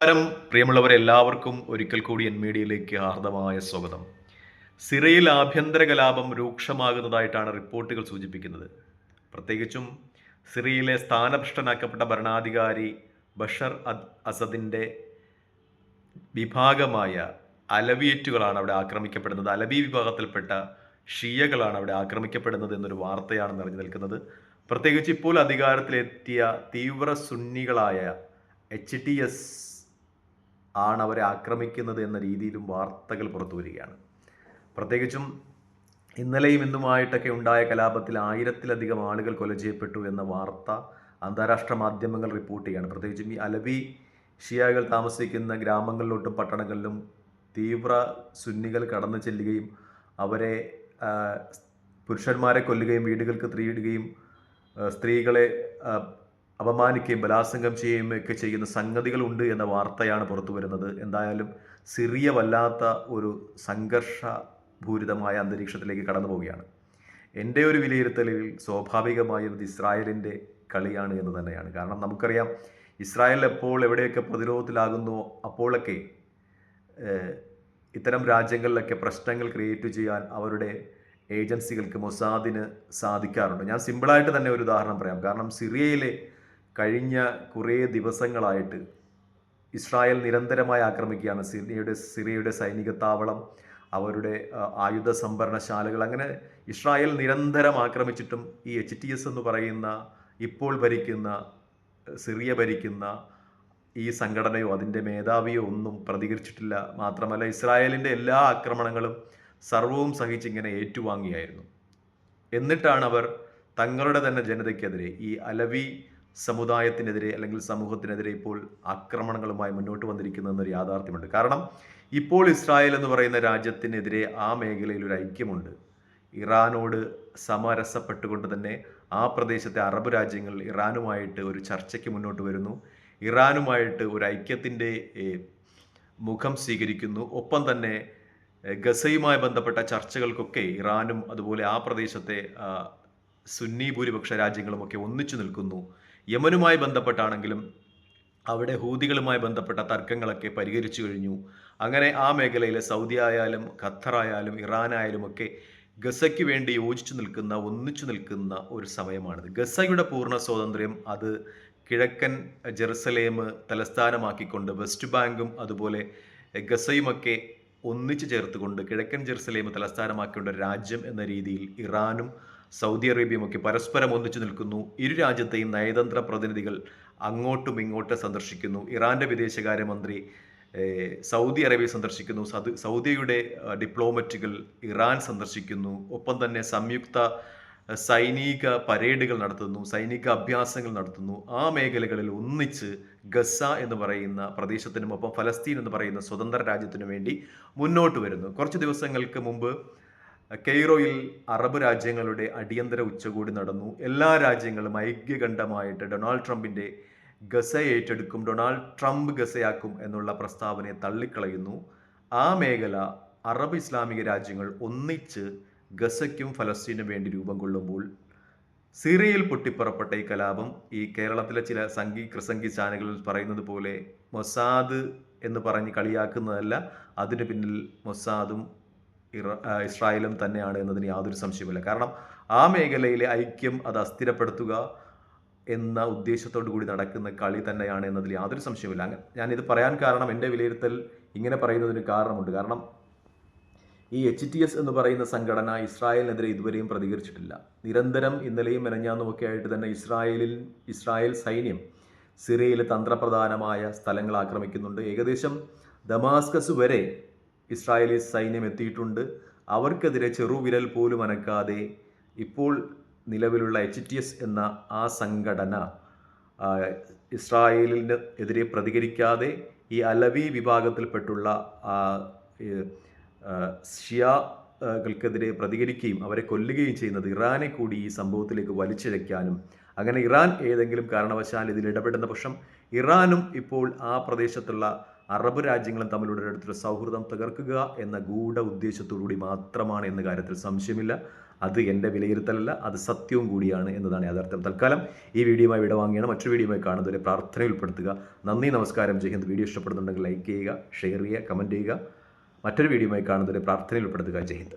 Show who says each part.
Speaker 1: നമസ്കാരം. പ്രിയമുള്ളവരെ എല്ലാവർക്കും ഒരിക്കൽ കൂടി എൻ മീഡിയയിലേക്ക് ഹാർദമായ സ്വാഗതം. സിറയിൽ ആഭ്യന്തര കലാപം രൂക്ഷമാകുന്നതായിട്ടാണ് റിപ്പോർട്ടുകൾ സൂചിപ്പിക്കുന്നത്. പ്രത്യേകിച്ചും സിറിയയിലെ സ്ഥാനഭ്രഷ്ടനാക്കപ്പെട്ട ഭരണാധികാരി ബഷർ അസദിന്റെ വിഭാഗമായ അലവിയറ്റുകളാണ് അവിടെ ആക്രമിക്കപ്പെടുന്നത്. അലബി വിഭാഗത്തിൽപ്പെട്ട ഷിയകളാണ് അവിടെ ആക്രമിക്കപ്പെടുന്നത് എന്നൊരു വാർത്തയാണ് നിറഞ്ഞു നിൽക്കുന്നത്. പ്രത്യേകിച്ച് ഇപ്പോൾ അധികാരത്തിലെത്തിയ തീവ്ര സുന്നികളായ എച്ച് ടി എസ് ആണ് അവരെ ആക്രമിക്കുന്നത് എന്ന രീതിയിലും വാർത്തകൾ പുറത്തു വരികയാണ്. പ്രത്യേകിച്ചും ഇന്നലെയും ഇന്നുമായിട്ടൊക്കെ ഉണ്ടായ കലാപത്തിൽ ആയിരത്തിലധികം ആളുകൾ കൊല ചെയ്യപ്പെട്ടു എന്ന വാർത്ത അന്താരാഷ്ട്ര മാധ്യമങ്ങൾ റിപ്പോർട്ട് ചെയ്യുകയാണ്. പ്രത്യേകിച്ചും ഈ അലബി ഷിയാകൾ താമസിക്കുന്ന ഗ്രാമങ്ങളിലോട്ടും പട്ടണങ്ങളിലും തീവ്ര സുന്നികൾ കടന്നു ചെല്ലുകയും അവരെ പുരുഷന്മാരെ കൊല്ലുകയും വീടുകൾക്ക് തീയിടുകയും സ്ത്രീകളെ അപമാനിക്കുകയും ബലാസംഗം ചെയ്യുകയും ഒക്കെ ചെയ്യുന്ന സംഗതികളുണ്ട് എന്ന വാർത്തയാണ് പുറത്തു വരുന്നത്. എന്തായാലും സിറിയ വല്ലാത്ത ഒരു സംഘർഷഭൂരിതമായ അന്തരീക്ഷത്തിലേക്ക് കടന്നു പോവുകയാണ്. എന്റെ ഒരു വിലയിരുത്തലിൽ സ്വാഭാവികമായും ഇത് ഇസ്രായേലിന്റെ കളിയാണ് എന്ന് തന്നെയാണ്. കാരണം നമുക്കറിയാം ഇസ്രായേൽ എപ്പോൾ എവിടെയൊക്കെ പ്രതിരോധത്തിലാകുന്നു അപ്പോഴൊക്കെ ഇത്തരം രാജ്യങ്ങളിലൊക്കെ പ്രശ്നങ്ങൾ ക്രിയേറ്റ് ചെയ്യാൻ അവരുടെ ഏജൻസികൾക്ക് മൊസാദിന് സാധിക്കാറുണ്ട്. ഞാൻ സിമ്പിളായിട്ട് തന്നെ ഒരു ഉദാഹരണം പറയാം. കാരണം സിറിയയിലെ കഴിഞ്ഞ കുറേ ദിവസങ്ങളായിട്ട് ഇസ്രായേൽ നിരന്തരമായി ആക്രമിക്കുകയാണ്. സിറിയയുടെ സിറിയയുടെ സൈനിക താവളം അവരുടെ ആയുധ സംഭരണശാലകൾ അങ്ങനെ ഇസ്രായേൽ നിരന്തരം ആക്രമിച്ചിട്ടും ഈ എച്ച് ടി എസ് എന്ന് പറയുന്ന ഇപ്പോൾ ഭരിക്കുന്ന സിറിയ ഭരിക്കുന്ന ഈ സംഘടനയോ അതിന്റെ മേധാവിയോ ഒന്നും പ്രതികരിച്ചിട്ടില്ല. മാത്രമല്ല ഇസ്രായേലിന്റെ എല്ലാ ആക്രമണങ്ങളും സർവവും സഹിച്ചിങ്ങനെ ഏറ്റുവാങ്ങിയായിരുന്നു. എന്നിട്ടാണ് അവർ തങ്ങളുടെ തന്നെ ജനതയ്ക്കെതിരെ ഈ അലവി സമുദായത്തിനെതിരെ അല്ലെങ്കിൽ സമൂഹത്തിനെതിരെ ഇപ്പോൾ ആക്രമണങ്ങളുമായി മുന്നോട്ട് വന്നിരിക്കുന്നു എന്നൊരു യാഥാർത്ഥ്യമുണ്ട്. കാരണം ഇപ്പോൾ ഇസ്രായേൽ എന്ന് പറയുന്ന രാജ്യത്തിനെതിരെ ആ മേഖലയിൽ ഒരു ഐക്യമുണ്ട്. ഇറാനോട് സമരസപ്പെട്ടുകൊണ്ട് തന്നെ ആ പ്രദേശത്തെ അറബ് രാജ്യങ്ങൾ ഇറാനുമായിട്ട് ഒരു ചർച്ചയ്ക്ക് മുന്നോട്ട് വരുന്നു. ഇറാനുമായിട്ട് ഒരു ഐക്യത്തിന്റെ മുഖം സ്വീകരിക്കുന്നു. ഒപ്പം തന്നെ ഗസയുമായി ബന്ധപ്പെട്ട ചർച്ചകൾക്കൊക്കെ ഇറാനും അതുപോലെ ആ പ്രദേശത്തെ സുന്നി ഭൂരിപക്ഷ രാജ്യങ്ങളുമൊക്കെ ഒന്നിച്ചു നിൽക്കുന്നു. യമനുമായി ബന്ധപ്പെട്ടാണെങ്കിലും അവിടെ ഹൂതികളുമായി ബന്ധപ്പെട്ട തർക്കങ്ങളൊക്കെ പരിഹരിച്ചു കഴിഞ്ഞു. അങ്ങനെ ആ മേഖലയിലെ സൗദി ആയാലും ഖത്തറായാലും ഇറാനായാലും ഒക്കെ ഗസയ്ക്ക് വേണ്ടി യോജിച്ചു നിൽക്കുന്ന ഒന്നിച്ചു നിൽക്കുന്ന ഒരു സമയമാണിത്. ഗസയുടെ പൂർണ സ്വാതന്ത്ര്യം അത് കിഴക്കൻ ജെറുസലേം തലസ്ഥാനമാക്കിക്കൊണ്ട് വെസ്റ്റ് ബാങ്കും അതുപോലെ ഗസയുമൊക്കെ ഒന്നിച്ചു ചേർത്തുകൊണ്ട് കിഴക്കൻ ജെറുസലേം തലസ്ഥാനമാക്കേണ്ട ഒരു രാജ്യം എന്ന രീതിയിൽ ഇറാനും സൗദി അറേബ്യയും ഒക്കെ പരസ്പരം ഒന്നിച്ചു നിൽക്കുന്നു. ഇരു രാജ്യത്തെയും നയതന്ത്ര പ്രതിനിധികൾ അങ്ങോട്ടും ഇങ്ങോട്ടും സന്ദർശിക്കുന്നു. ഇറാന്റെ വിദേശകാര്യമന്ത്രി സൗദി അറേബ്യ സന്ദർശിക്കുന്നു. സൗദിയുടെ ഡിപ്ലോമറ്റുകൾ ഇറാൻ സന്ദർശിക്കുന്നു. ഒപ്പം തന്നെ സംയുക്ത സൈനിക പരേഡുകൾ നടത്തുന്നു സൈനിക അഭ്യാസങ്ങൾ നടത്തുന്നു. ആ മേഖലകളിൽ ഒന്നിച്ച് ഗസ എന്ന് പറയുന്ന പ്രദേശത്തിനും ഒപ്പം ഫലസ്തീൻ എന്ന് പറയുന്ന സ്വതന്ത്ര രാജ്യത്തിനു വേണ്ടി മുന്നോട്ട് വരുന്നു. കുറച്ച് ദിവസങ്ങൾക്ക് മുമ്പ് കെയ്റോയിൽ അറബ് രാജ്യങ്ങളുടെ അടിയന്തര ഉച്ചകോടി നടന്നു. എല്ലാ രാജ്യങ്ങളും ഐക്യകണ്ഠമായിട്ട് ഡൊണാൾഡ് ട്രംപിന്റെ ഗസ ഏറ്റെടുക്കും ഡൊണാൾഡ് ട്രംപ് ഗസയാക്കും എന്നുള്ള പ്രസ്താവനയെ തള്ളിക്കളയുന്നു. ആ മേഖല അറബ് ഇസ്ലാമിക രാജ്യങ്ങൾ ഒന്നിച്ച് ഗസയ്ക്കും ഫലസ്തീനും വേണ്ടി രൂപം കൊള്ളുമ്പോൾ സിറിയയിൽ പൊട്ടിപ്പുറപ്പെട്ട ഈ കലാപം ഈ കേരളത്തിലെ ചില സംഗീ ക്രിസംഗി ചാനലുകളിൽ പറയുന്നത് പോലെ മൊസാദ് എന്ന് പറഞ്ഞ് കളിയാക്കുന്നതല്ല അതിന് പിന്നിൽ മൊസാദും ഇസ്രായേലും തന്നെയാണ് എന്നതിന് യാതൊരു സംശയമില്ല കാരണം ആ മേഖലയിലെ ഐക്യം അത് അസ്ഥിരപ്പെടുത്തുക എന്ന ഉദ്ദേശത്തോടു കൂടി നടക്കുന്ന കളി തന്നെയാണ് എന്നതിൽ യാതൊരു സംശയമില്ല ഞാനിത് പറയാൻ കാരണം എന്റെ വിലയിരുത്തൽ ഇങ്ങനെ പറയുന്നതിന് കാരണമുണ്ട്. കാരണം ഈ എച്ച് ടി എസ് എന്ന് പറയുന്ന സംഘടന ഇസ്രായേലിനെതിരെ ഇതുവരെയും പ്രതികരിച്ചിട്ടില്ല. നിരന്തരം ഇന്നലെയും മെനഞ്ഞാന്നുമൊക്കെ ആയിട്ട് തന്നെ ഇസ്രായേലിൽ ഇസ്രായേൽ സൈന്യം സിറിയയിലെ തന്ത്രപ്രധാനമായ സ്ഥലങ്ങൾ ആക്രമിക്കുന്നുണ്ട്. ഏകദേശം ദമാസ്കസ് വരെ ഇസ്രായേലി സൈന്യം എത്തിയിട്ടുണ്ട്. അവർക്കെതിരെ ചെറുവിരൽ പോലും അനക്കാതെ ഇപ്പോൾ നിലവിലുള്ള എച്ച് ടി എസ് എന്ന ആ സംഘടന ഇസ്രായേലിന് എതിരെ പ്രതികരിക്കാതെ ഈ അലവി വിഭാഗത്തിൽപ്പെട്ടുള്ള ഷിയാകൾക്കെതിരെ പ്രതികരിക്കുകയും അവരെ കൊല്ലുകയും ചെയ്യുന്നത് ഇറാനെ കൂടി ഈ സംഭവത്തിലേക്ക് വലിച്ചിഴയ്ക്കാനും അങ്ങനെ ഇറാൻ ഏതെങ്കിലും കാരണവശാൽ ഇതിൽ ഇടപെടുന്ന പക്ഷം ഇറാനും ഇപ്പോൾ ആ പ്രദേശത്തുള്ള അറബ് രാജ്യങ്ങളും തമ്മിലുള്ള അടുത്തൊരു സൗഹൃദം തകർക്കുക എന്ന ഗൂഢ ഉദ്ദേശത്തോടുകൂടി മാത്രമാണ് എന്ന കാര്യത്തിൽ സംശയമില്ല. അത് എന്റെ വിലയിരുത്തലല്ല അത് സത്യവും കൂടിയാണ് എന്നതാണ് യാഥാർത്ഥ്യം. തൽക്കാലം ഈ വീഡിയോയുമായി വിടവാങ്ങിയാണ് മറ്റു മറ്റൊരു വീഡിയോയുമായി കാണുന്നവരെ പ്രാർത്ഥനയിൽ ഉൾപ്പെടുത്തുക. നന്ദി നമസ്കാരം. ജയ്ഹിന്ദ് വീഡിയോ ഇഷ്ടപ്പെടുന്നുണ്ടെങ്കിൽ ലൈക്ക് ചെയ്യുക ഷെയർ ചെയ്യുക കമന്റ് ചെയ്യുക. മറ്റൊരു വീഡിയോയുമായി കാണുന്നവരെ പ്രാർത്ഥനയിൽ ഉൾപ്പെടുത്തുക. ജയ് ഹിന്ദ്.